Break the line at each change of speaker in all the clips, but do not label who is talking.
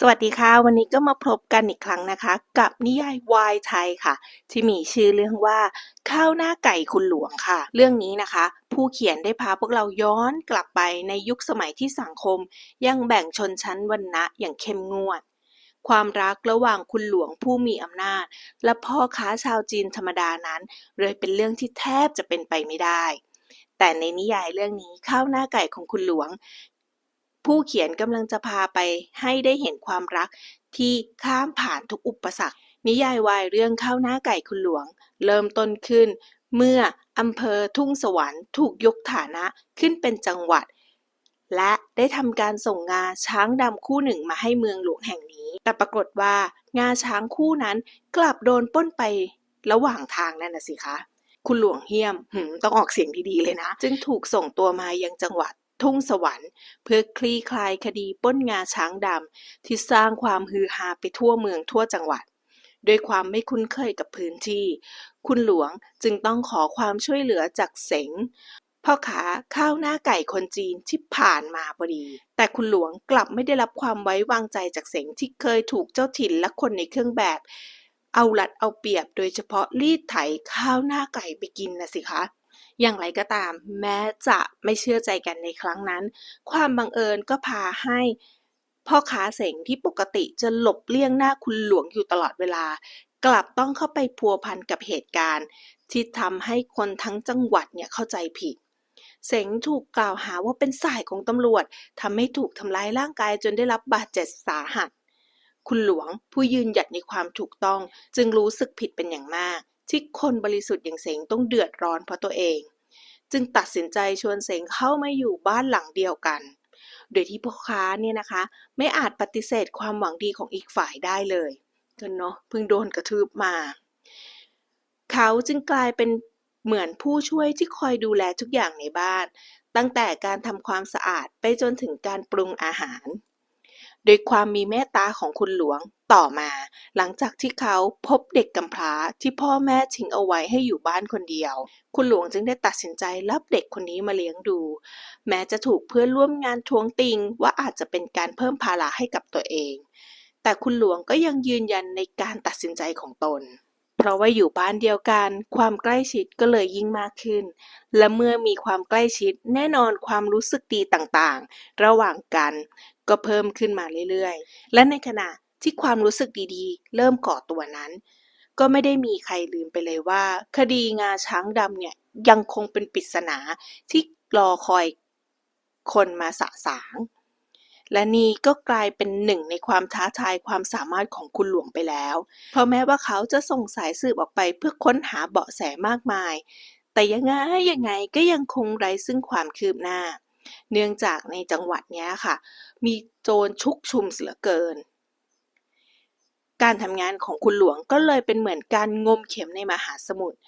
สวัสดีค่ะ วันนี้ก็มาพบกันอีกครั้งนะคะ กับนิยายวายไทยค่ะ ที่มีชื่อเรื่องว่าข้าวหน้าไก่คุณหลวงค่ะ เรื่องนี้นะคะ ผู้เขียนได้พาพวกเราย้อนกลับไปในยุคสมัยที่สังคม ยังแบ่งชนชั้นวรรณะอย่างเข้มงวด ความรักระหว่างคุณหลวงผู้มีอำนาจ และพ่อค้าชาวจีนธรรมดานั้น เลยเป็นเรื่องที่แทบจะเป็นไปไม่ได้แต่ในนิยายเรื่องนี้ข้าวหน้าไก่ของคุณหลวง ผู้เขียนกำลังจะพาไปให้ได้เห็นความรักที่ข้ามผ่านทุกอุปสรรค นิยายวายเรื่องข้าวหน้าไก่คุณหลวง เริ่มต้นขึ้น เมื่ออำเภอทุ่งสวรรค์ถูกยกฐานะขึ้นเป็นจังหวัด และได้ทำการส่งงาช้างดำคู่หนึ่งมาให้เมืองหลวงแห่งนี้ แต่ปรากฏว่างาช้างคู่นั้นกลับโดนป้นไประหว่างทางนั่นนะสิคะ คุณหลวงเฮียมต้องออกเสียงดีๆเลยนะ จึงถูกส่งตัวมายังจังหวัด ทุ่งสวรรค์ เพื่อคลี่คลายคดีป้นงาช้างดำที่สร้างความฮือฮาไปทั่วเมืองทั่วจังหวัดด้วยความไม่คุ้นเคยกับพื้นที่ คุณหลวงจึงต้องขอความช่วยเหลือจากเสงพ่อค้าข้าวหน้าไก่คนจีนที่ผ่านมาพอดี แต่คุณหลวงกลับไม่ได้รับความไว้วางใจจากเสงที่เคยถูกเจ้าถิ่นและคนในเครื่องแบบ เอาหลัดเอาเปรียบโดยเฉพาะรีดไถข้าวหน้าไก่ไปกินนะสิคะ อย่างไรก็ตาม แม้จะไม่เชื่อใจกันในครั้งนั้น ความบังเอิญก็พาให้พ่อค้าเสงที่ปกติจะหลบเลี่ยงหน้าคุณหลวงอยู่ตลอดเวลา กลับต้องเข้าไปพัวพันกับเหตุการณ์ ที่ทำให้คนทั้งจังหวัดเนี่ยเข้าใจผิด เสงถูกกล่าวหาว่าเป็นสายของตำรวจทำให้ถูกทำร้ายร่างกายจนได้รับบาดเจ็บสาหัส คุณหลวงผู้ยืนหยัดในความถูกต้องจึงรู้สึกผิดเป็นอย่างมาก ที่คนบริสุทธิ์อย่างเสงต้องเดือดร้อนเพราะตัวเอง จึงตัดสินใจชวนเสงเข้ามาอยู่บ้านหลังเดียวกัน โดยที่พ่อค้าเนี่ยนะคะ ไม่อาจปฏิเสธความหวังดีของอีกฝ่ายได้เลยจนเนาะเพิ่งโดนกระทืบมา เขาจึงกลายเป็นเหมือนผู้ช่วยที่คอยดูแลทุกอย่างในบ้าน ตั้งแต่การทำความสะอาดไปจนถึงการปรุงอาหาร โดยความมีเมตตาของคุณหลวง ต่อมา หลังจากที่เขาพบเด็กกำพร้าที่พ่อแม่ทิ้งเอาไว้ให้อยู่บ้านคนเดียว คุณหลวงจึงได้ตัดสินใจรับเด็กคนนี้มาเลี้ยงดู แม้จะถูกเพื่อนร่วมงานทวงติงว่าอาจจะเป็นการเพิ่มภาระให้กับตัวเอง แต่คุณหลวงก็ยังยืนยันในการตัดสินใจของตนเพราะว่าอยู่บ้านเดียวกัน ความใกล้ชิดก็เลยยิ่งมากขึ้น และเมื่อมีความใกล้ชิดแน่นอนความรู้สึกดีต่างๆ ระหว่างกัน ก็เพิ่มขึ้นมาเรื่อยๆ และในขณะที่ความรู้สึกดีๆ เริ่มก่อตัวนั้น ก็ไม่ได้มีใครลืมไปเลยว่า คดีงาช้างดำเนี่ยยังคงเป็นปริศนาที่รอคอยคนมาสะสาง และนี่ก็กลายเป็นหนึ่งในความท้าทายความสามารถของคุณหลวงไปแล้ว เพราะแม้ว่าเขาจะส่งสายสืบออกไปเพื่อค้นหาเบาะแสมากมาย แต่ยังไงยังไงก็ยังคงไร้ซึ่งความคืบหน้า เนื่องจากในจังหวัดนี้ค่ะ มีโจรชุกชุมเสือเกิน การทำงานของคุณหลวงก็เลยเป็นเหมือนการงมเข็มในมหาสมุทร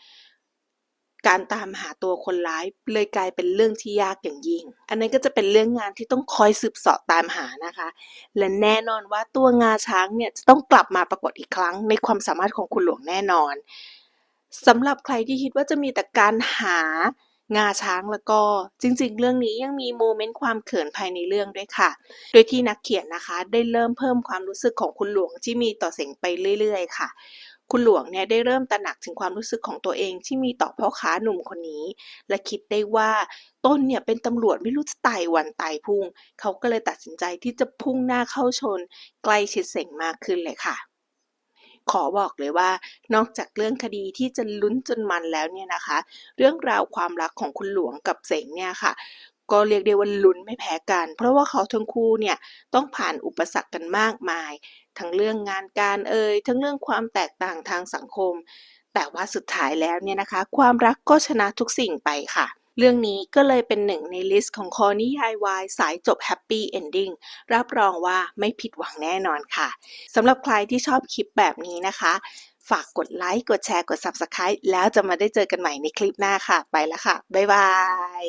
การตามหาตัวคนร้ายเลยกลายเป็นเรื่องที่ยากอย่างยิ่ง อันนั้นก็จะเป็นเรื่องงานที่ต้องคอยสืบสาะตามหานะคะ และแน่นอนว่าตัวงาช้างเนี่ยจะต้องกลับมาปรากฏอีกครั้ง ในความสามารถของคุณหลวงแน่นอนสำหรับใครที่คิดว่าจะมีแต่การหา งาช้างแล้วก็จริงๆ เรื่องนี้ยังมีโมเมนต์ความเขินภายในเรื่องด้วยค่ะ โดยที่นักเขียนนะคะ ได้เริ่มเพิ่มความรู้สึกของคุณหลวงที่มีต่อเสงไปเรื่อยๆ ค่ะคุณหลวงเนี่ยได้เริ่มตระหนักถึงความรู้สึกของตัวเองที่มีต่อพ่อค้าหนุ่มคนนี้ และคิดได้ว่าต้นเนี่ยเป็นตำรวจไม่รู้จะไต่วันไต่พุ่ง เขาก็เลยตัดสินใจที่จะพุ่งหน้าเข้าชน ใกล้ชิดเสงมากขึ้นเลยค่ะ ขอบอกเลยว่า นอกจากเรื่องคดีที่จะลุ้นจนมันแล้วเนี่ยนะคะ เรื่องราวความรักของคุณหลวงกับเสงเนี่ยค่ะก็เรียกได้ว่าลุ้นไม่แพ้กัน เพราะว่าเขาทั้งคู่เนี่ยต้องผ่านอุปสรรคกันมากมาย ทั้งเรื่องงานการเอ่ยทั้งเรื่องความแตกต่างทางสังคม แต่ว่าสุดท้ายแล้วเนี่ยนะคะ ความรักก็ชนะทุกสิ่งไปค่ะ เรื่องนี้ก็เลยเป็นหนึ่งในลิสต์ของคอนิยายวายสายจบแฮปปี้เอนดิ้งรับรองว่าไม่ผิดหวังแน่นอนค่ะสำหรับใครที่ชอบคลิปแบบนี้นะคะ ฝากกดไลค์ กดแชร์ กด Subscribe แล้วจะมาได้เจอกันใหม่ในคลิปหน้าค่ะ ไปแล้วค่ะ บ๊ายบาย